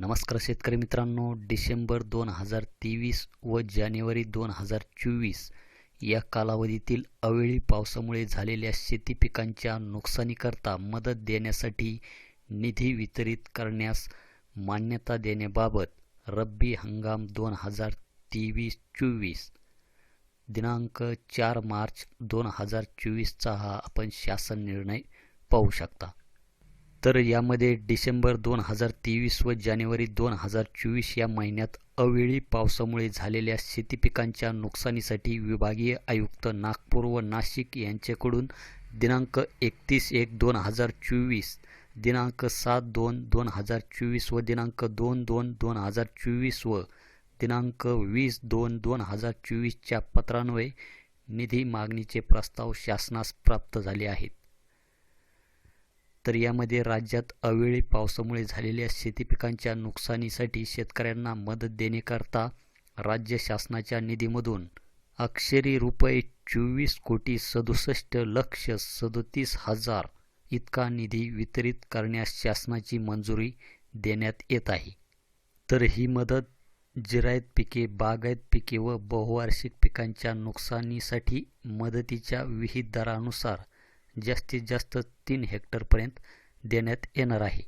नमस्कार शेतकरी मित्रांनो. डिसेंबर दोन हजार तेवीस व जानेवारी दोन हजार चोवीस या कालावधीतील अवेळी पावसामुळे झालेल्या शेती पिकांच्या नुकसानीकरता मदत देण्यासाठी निधी वितरित करण्यास मान्यता देण्याबाबत रब्बी हंगाम दोन हजार तेवीस चोवीस दिनांक चार मार्च दोन हजार चोवीसचा हा आपण शासन निर्णय पाहू शकता. तर यामध्ये डिसेंबर दोन हजार तेवीस व जानेवारी दोन हजार चोवीस या महिन्यात अवेळी पावसामुळे झालेल्या शेतीपिकांच्या नुकसानीसाठी विभागीय आयुक्त नागपूर व नाशिक यांच्याकडून दिनांक एकतीस एक दोन हजार चोवीस दिनांक सात दोन दोन हजार चोवीस व दिनांक दोन दोन दोन हजार चोवीस व दिनांक वीस दोन दोन हजार चोवीसच्या पत्रान्वये निधी मागणीचे प्रस्ताव शासनास प्राप्त झाले आहेत. तर यामध्ये राज्यात अवेळी पावसामुळे झालेल्या शेती पिकांच्या नुकसानीसाठी शेतकऱ्यांना मदत देण्याकरता राज्य शासनाच्या निधीमधून अक्षरी रुपये चोवीस कोटी सदुसष्ट लक्ष सदोतीस हजार इतका निधी वितरित करण्यास शासनाची मंजुरी देण्यात येत आहे. तर ही मदत जिरायत पिके बागायत पिके व बहुवार्षिक पिकांच्या नुकसानीसाठी मदतीच्या विहित दरानुसार जास्तीत जास्त तीन हेक्टरपर्यंत देण्यात येणार आहे.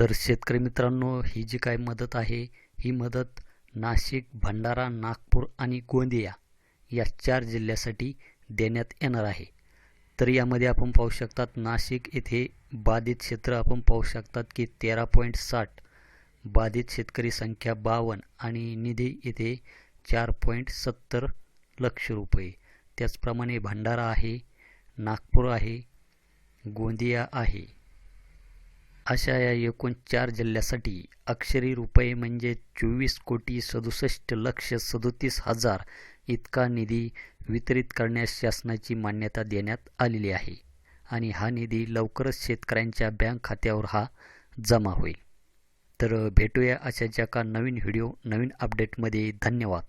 तर शेतकरी मित्रांनो ही जी काय मदत आहे ही मदत नाशिक भंडारा नागपूर आणि गोंदिया या चार जिल्ह्यासाठी देण्यात येणार आहे. तर यामध्ये आपण पाहू शकतात नाशिक येथे बाधित क्षेत्र आपण पाहू शकतात की तेरा पॉईंट साठ बाधित शेतकरी संख्या बावन्न आणि निधी येथे चार पॉईंट सत्तर लक्ष रुपये. त्याचप्रमाणे भंडारा आहे नागपूर आहे गोंदिया आहे. अशा या एकूण चार जिल्ह्यासाठी अक्षरी रुपये म्हणजे चोवीस कोटी सदुसष्ट लक्ष सदोतीस हजार इतका निधी वितरित करण्यास शासनाची मान्यता देण्यात आलेली आहे आणि हा निधी लवकरच शेतकऱ्यांच्या बँक खात्यावर हा जमा होईल. तर भेटूया अशाच्या का नवीन व्हिडिओ नवीन अपडेटमध्ये. धन्यवाद.